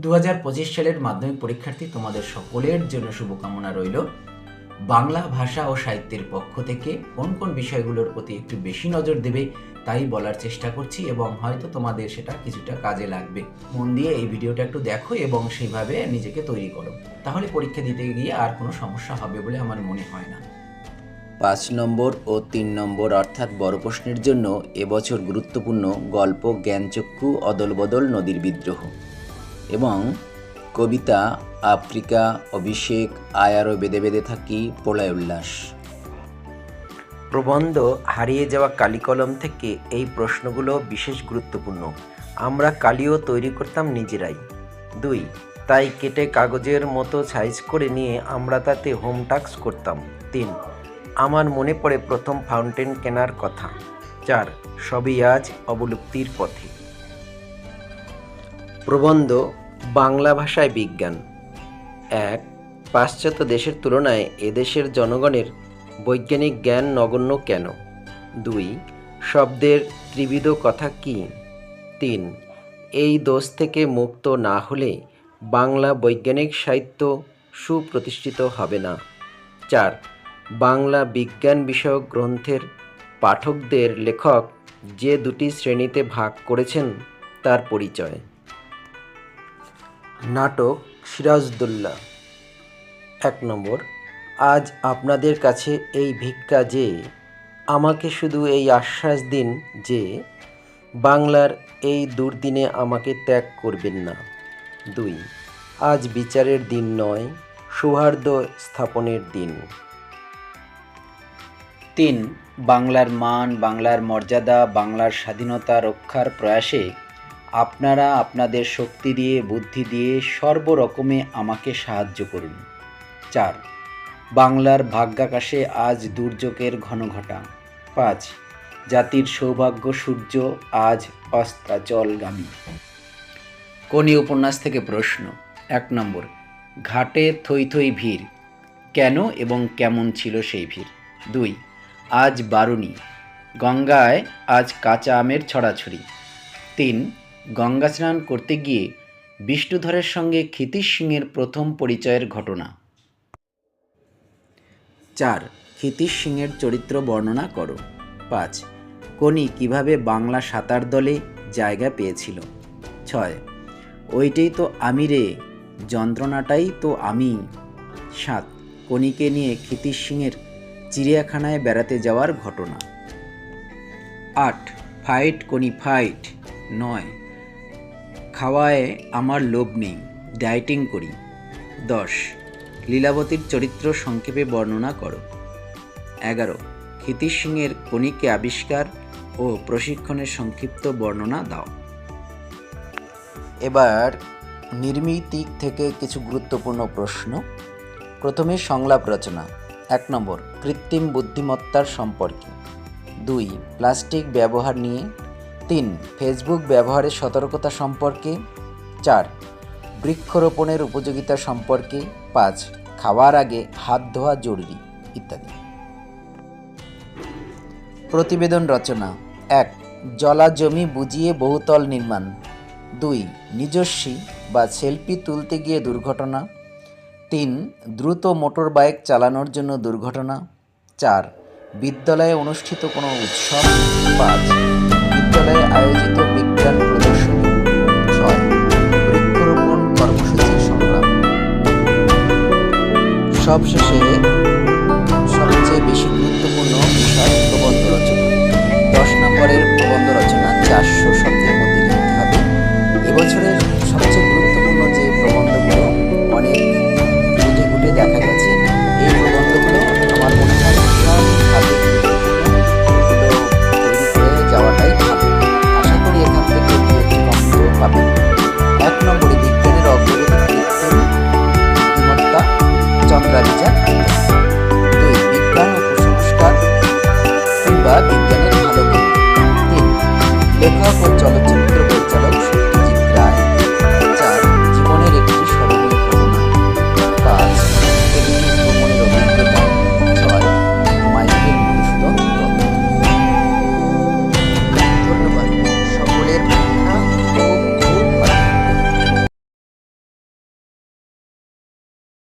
দু হাজার পঁচিশ সালের মাধ্যমিক পরীক্ষার্থী তোমাদের সকলের জন্য শুভকামনা রইল। বাংলা ভাষা ও সাহিত্যের পক্ষ থেকে কোন কোন বিষয়গুলোর প্রতি একটু বেশি নজর দেবে তাই বলার চেষ্টা করছি এবং হয়তো তোমাদের সেটা কিছুটা কাজে লাগবে। মন দিয়ে এই ভিডিওটা একটু দেখো এবং সেইভাবে নিজেকে তৈরি করো। তাহলে পরীক্ষা দিতে গিয়ে আর কোনো সমস্যা হবে বলে আমার মনে হয় না। পাঁচ নম্বর ও তিন নম্বর অর্থাৎ বড় প্রশ্নের জন্য এবছর গুরুত্বপূর্ণ গল্প, জ্ঞানচক্ষু, অদলবদল, নদীর বিদ্রোহ। এবং কবিতা, আফ্রিকা, অভিষেক আয়ারও বেদে বেদে থাকি, প্রলয় উল্লাস। প্রবন্ধ হারিয়ে যাওয়া কালিকলম থেকে এই প্রশ্নগুলো বিশেষ গুরুত্বপূর্ণ। আমরা কালিও তৈরি করতাম নিজেরাই। দুই, তাই কেটে কাগজের মতো সাইজ করে নিয়ে আমরা তাতে হোম টাস্ক করতাম। তিন, আমার মনে পড়ে প্রথম ফাউন্টেন কেনার কথা। চার, সবই আজ অবলুপ্তির পথে। প্রবন্ধ বাংলা ভাষায় বিজ্ঞান। এক, পাশ্চাত্য দেশের তুলনায় এদেশের জনগণের বৈজ্ঞানিক জ্ঞান নগণ্য কেন? দুই, শব্দের ত্রিবিধ কথা কি? তিন, এই দোষ থেকে মুক্ত না হলে বাংলা বৈজ্ঞানিক সাহিত্য সুপ্রতিষ্ঠিত হবে না। চার, বাংলা বিজ্ঞান বিষয়ক গ্রন্থের পাঠকদের লেখক যে দুটি শ্রেণীতে ভাগ করেছেন তার পরিচয়। নাটক সিরাজদুল্লাহ। এক নম্বর, আজ আপনাদের কাছে এই ভিক্ষা যে, আমাকে শুধু এই আশ্বাস দিন যে, বাংলার এই দুর্দিনে আমাকে ত্যাগ করবেন না। দুই, আজ বিচারের দিন নয়, সৌহার্দ্য স্থাপনের দিন। তিন, বাংলার মান, বাংলার মর্যাদা, বাংলার স্বাধীনতা রক্ষার প্রয়াসে আপনারা আপনাদের শক্তি দিয়ে, বুদ্ধি দিয়ে সর্বরকমে আমাকে সাহায্য করুন। চার, বাংলার ভাগ্যাকাশে আজ দুর্যোগের ঘনঘটা পাঁচ, জাতির সৌভাগ্য সূর্য আজ অস্তাচলগামী কোনি উপন্যাস থেকে প্রশ্ন। এক নম্বর, ঘাটে থই থই ভিড়। কেন এবং কেমন ছিল সেই ভিড়? দুই, আজ বারুণী। গঙ্গায় আজ কাঁচা আমের ছড়াছড়ি। তিন গঙ্গা স্নান করতে গিয়ে বিষ্ণুধরের সঙ্গে ক্ষিতিশ সিংয়ের প্রথম পরিচয়ের ঘটনা। চার, ক্ষিতিশ সিংয়ের চরিত্র বর্ণনা করো। পাঁচ কোনি কীভাবে বাংলা সাঁতার দলে জায়গা পেয়েছিল। ছয়, ওইটাই তো আমি রে, যন্ত্রণাটাই তো আমি। সাত কনিকে নিয়ে ক্ষিতিশ সিংয়ের চিড়িয়াখানায় বেড়াতে যাওয়ার ঘটনা। আট, ফাইট কোনি ফাইট। নয় খাওয়ায় আমার লোভ নেই, ডায়েটিং করি। দশ, লীলাবতীর চরিত্র সংক্ষেপে বর্ণনা করো। এগারো, ক্ষিতিশ সিংয়ের কণিকে আবিষ্কার ও প্রশিক্ষণের সংক্ষিপ্ত বর্ণনা দাও। এবার নির্মিতিক থেকে কিছু গুরুত্বপূর্ণ প্রশ্ন। প্রথমে সংলাপ রচনা। এক নম্বর, কৃত্রিম বুদ্ধিমত্তার সম্পর্কে। দুই, প্লাস্টিক ব্যবহার নিয়ে তিন ফেসবুক ব্যবহারের সতর্কতা সম্পর্কে চার, বৃক্ষরোপণের উপযোগিতা সম্পর্কে পাঁচ, খাওয়ার আগে হাত ধোয়া জরুরি, ইত্যাদি। প্রতিবেদন রচনা। এক, জলা জমি বুঝিয়ে বহুতল নির্মাণ। দুই, নিজস্বী বা সেলফি তুলতে গিয়ে দুর্ঘটনা। তিন, দ্রুত মোটর বাইক চালানোর জন্য দুর্ঘটনা। চার, বিদ্যালয়ে অনুষ্ঠিত কোনো উৎসব পাঁচ বিদ্যালয়ে আয়োজিত বিজ্ঞান প্রদর্শনী ছয় বৃক্ষরোপণ সংগ্রাম। সবশেষে